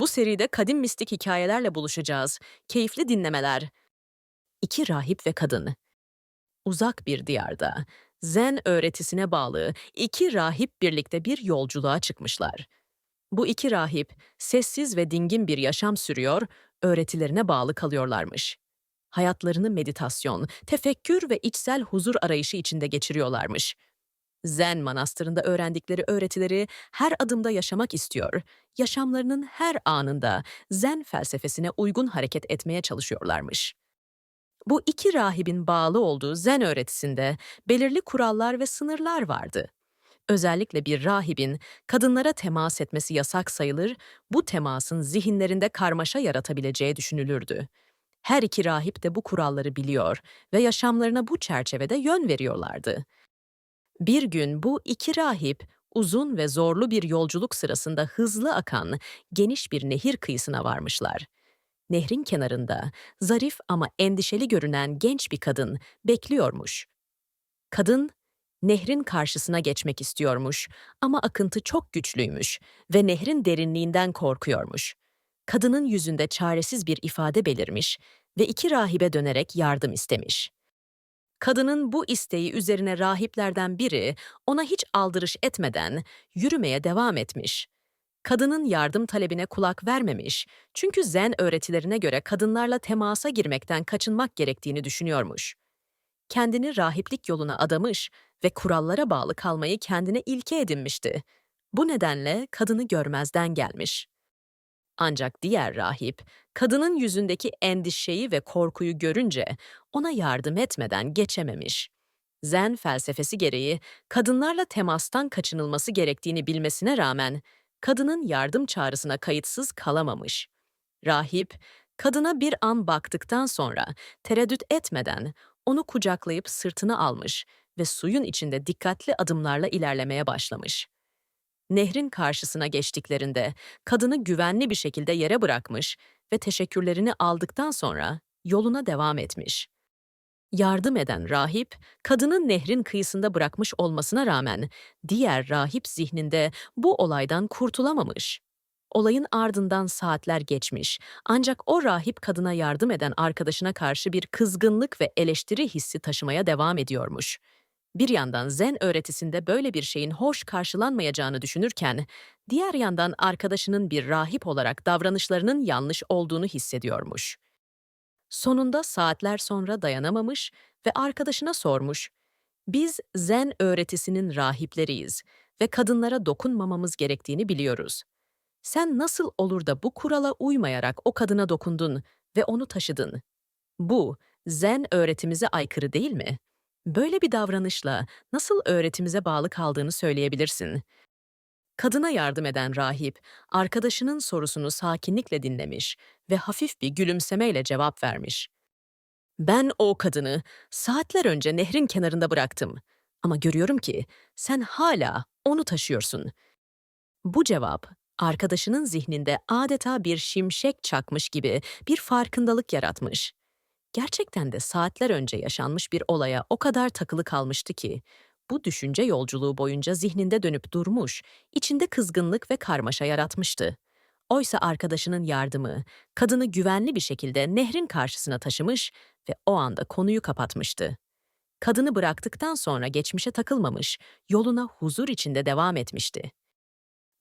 Bu seride kadim mistik hikayelerle buluşacağız. Keyifli dinlemeler. İki rahip ve kadın. Uzak bir diyarda, Zen öğretisine bağlı iki rahip birlikte bir yolculuğa çıkmışlar. Bu iki rahip sessiz ve dingin bir yaşam sürüyor, öğretilerine bağlı kalıyorlarmış. Hayatlarını meditasyon, tefekkür ve içsel huzur arayışı içinde geçiriyorlarmış. Zen manastırında öğrendikleri öğretileri her adımda yaşamak istiyor, yaşamlarının her anında Zen felsefesine uygun hareket etmeye çalışıyorlarmış. Bu iki rahibin bağlı olduğu Zen öğretisinde belirli kurallar ve sınırlar vardı. Özellikle bir rahibin kadınlara temas etmesi yasak sayılır, bu temasın zihinlerinde karmaşa yaratabileceği düşünülürdü. Her iki rahip de bu kuralları biliyor ve yaşamlarına bu çerçevede yön veriyorlardı. Bir gün bu iki rahip uzun ve zorlu bir yolculuk sırasında hızlı akan geniş bir nehir kıyısına varmışlar. Nehrin kenarında zarif ama endişeli görünen genç bir kadın bekliyormuş. Kadın nehrin karşısına geçmek istiyormuş ama akıntı çok güçlüymüş ve nehrin derinliğinden korkuyormuş. Kadının yüzünde çaresiz bir ifade belirmiş ve iki rahibe dönerek yardım istemiş. Kadının bu isteği üzerine rahiplerden biri ona hiç aldırış etmeden yürümeye devam etmiş. Kadının yardım talebine kulak vermemiş çünkü Zen öğretilerine göre kadınlarla temasa girmekten kaçınmak gerektiğini düşünüyormuş. Kendini rahiplik yoluna adamış ve kurallara bağlı kalmayı kendine ilke edinmişti. Bu nedenle kadını görmezden gelmiş. Ancak diğer rahip, kadının yüzündeki endişeyi ve korkuyu görünce ona yardım etmeden geçememiş. Zen felsefesi gereği kadınlarla temastan kaçınılması gerektiğini bilmesine rağmen kadının yardım çağrısına kayıtsız kalamamış. Rahip, kadına bir an baktıktan sonra tereddüt etmeden onu kucaklayıp sırtına almış ve suyun içinde dikkatli adımlarla ilerlemeye başlamış. Nehrin karşısına geçtiklerinde kadını güvenli bir şekilde yere bırakmış ve teşekkürlerini aldıktan sonra yoluna devam etmiş. Yardım eden rahip, kadının nehrin kıyısında bırakmış olmasına rağmen diğer rahip zihninde bu olaydan kurtulamamış. Olayın ardından saatler geçmiş ancak o rahip kadına yardım eden arkadaşına karşı bir kızgınlık ve eleştiri hissi taşımaya devam ediyormuş. Bir yandan Zen öğretisinde böyle bir şeyin hoş karşılanmayacağını düşünürken, diğer yandan arkadaşının bir rahip olarak davranışlarının yanlış olduğunu hissediyormuş. Sonunda saatler sonra dayanamamış ve arkadaşına sormuş. Biz Zen öğretisinin rahipleriyiz ve kadınlara dokunmamamız gerektiğini biliyoruz. Sen nasıl olur da bu kurala uymayarak o kadına dokundun ve onu taşıdın? Bu, Zen öğretimize aykırı değil mi? Böyle bir davranışla nasıl öğretimize bağlı kaldığını söyleyebilirsin. Kadına yardım eden rahip, arkadaşının sorusunu sakinlikle dinlemiş ve hafif bir gülümsemeyle cevap vermiş. Ben o kadını saatler önce nehrin kenarında bıraktım ama görüyorum ki sen hala onu taşıyorsun. Bu cevap, arkadaşının zihninde adeta bir şimşek çakmış gibi bir farkındalık yaratmış. Gerçekten de saatler önce yaşanmış bir olaya o kadar takılı kalmıştı ki, bu düşünce yolculuğu boyunca zihninde dönüp durmuş, içinde kızgınlık ve karmaşa yaratmıştı. Oysa arkadaşının yardımı, kadını güvenli bir şekilde nehrin karşısına taşımış ve o anda konuyu kapatmıştı. Kadını bıraktıktan sonra geçmişe takılmamış, yoluna huzur içinde devam etmişti.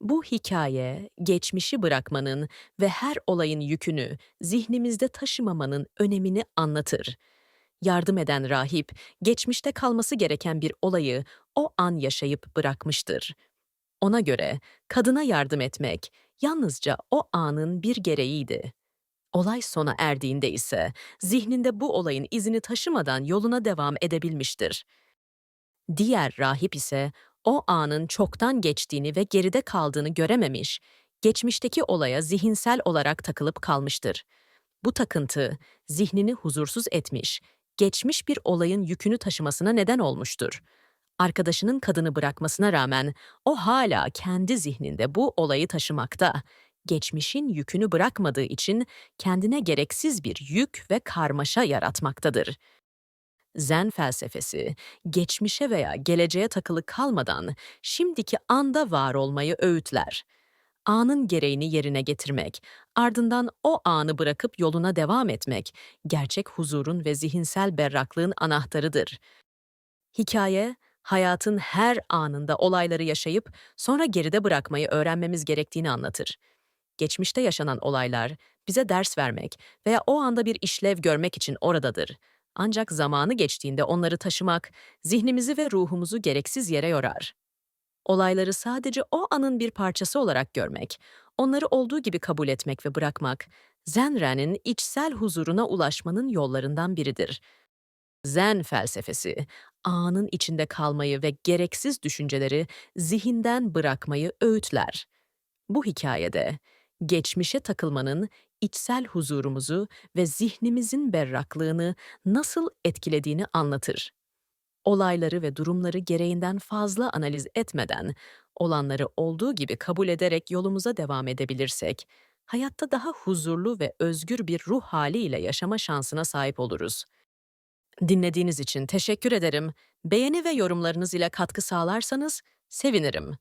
Bu hikaye, geçmişi bırakmanın ve her olayın yükünü zihnimizde taşımamanın önemini anlatır. Yardım eden rahip, geçmişte kalması gereken bir olayı o an yaşayıp bırakmıştır. Ona göre kadına yardım etmek yalnızca o anın bir gereğiydi. Olay sona erdiğinde ise zihninde bu olayın izini taşımadan yoluna devam edebilmiştir. Diğer rahip ise o anın çoktan geçtiğini ve geride kaldığını görememiş, geçmişteki olaya zihinsel olarak takılıp kalmıştır. Bu takıntı zihnini huzursuz etmiş, geçmiş bir olayın yükünü taşımasına neden olmuştur. Arkadaşının kadını bırakmasına rağmen o hala kendi zihninde bu olayı taşımakta. Geçmişin yükünü bırakmadığı için kendine gereksiz bir yük ve karmaşa yaratmaktadır. Zen felsefesi, geçmişe veya geleceğe takılı kalmadan şimdiki anda var olmayı öğütler. anın gereğini yerine getirmek, ardından o anı bırakıp yoluna devam etmek, gerçek huzurun ve zihinsel berraklığın anahtarıdır. Hikaye, hayatın her anında olayları yaşayıp sonra geride bırakmayı öğrenmemiz gerektiğini anlatır. Geçmişte yaşanan olaylar bize ders vermek veya o anda bir işlev görmek için oradadır. Ancak zamanı geçtiğinde onları taşımak zihnimizi ve ruhumuzu gereksiz yere yorar. Olayları sadece o anın bir parçası olarak görmek, onları olduğu gibi kabul etmek ve bırakmak, Zenren'in içsel huzuruna ulaşmanın yollarından biridir. Zen felsefesi, anın içinde kalmayı ve gereksiz düşünceleri zihinden bırakmayı öğütler. Bu hikayede geçmişe takılmanın içsel huzurumuzu ve zihnimizin berraklığını nasıl etkilediğini anlatır. Olayları ve durumları gereğinden fazla analiz etmeden, olanları olduğu gibi kabul ederek yolumuza devam edebilirsek, hayatta daha huzurlu ve özgür bir ruh haliyle yaşama şansına sahip oluruz. Dinlediğiniz için teşekkür ederim. Beğeni ve yorumlarınız ile katkı sağlarsanız sevinirim.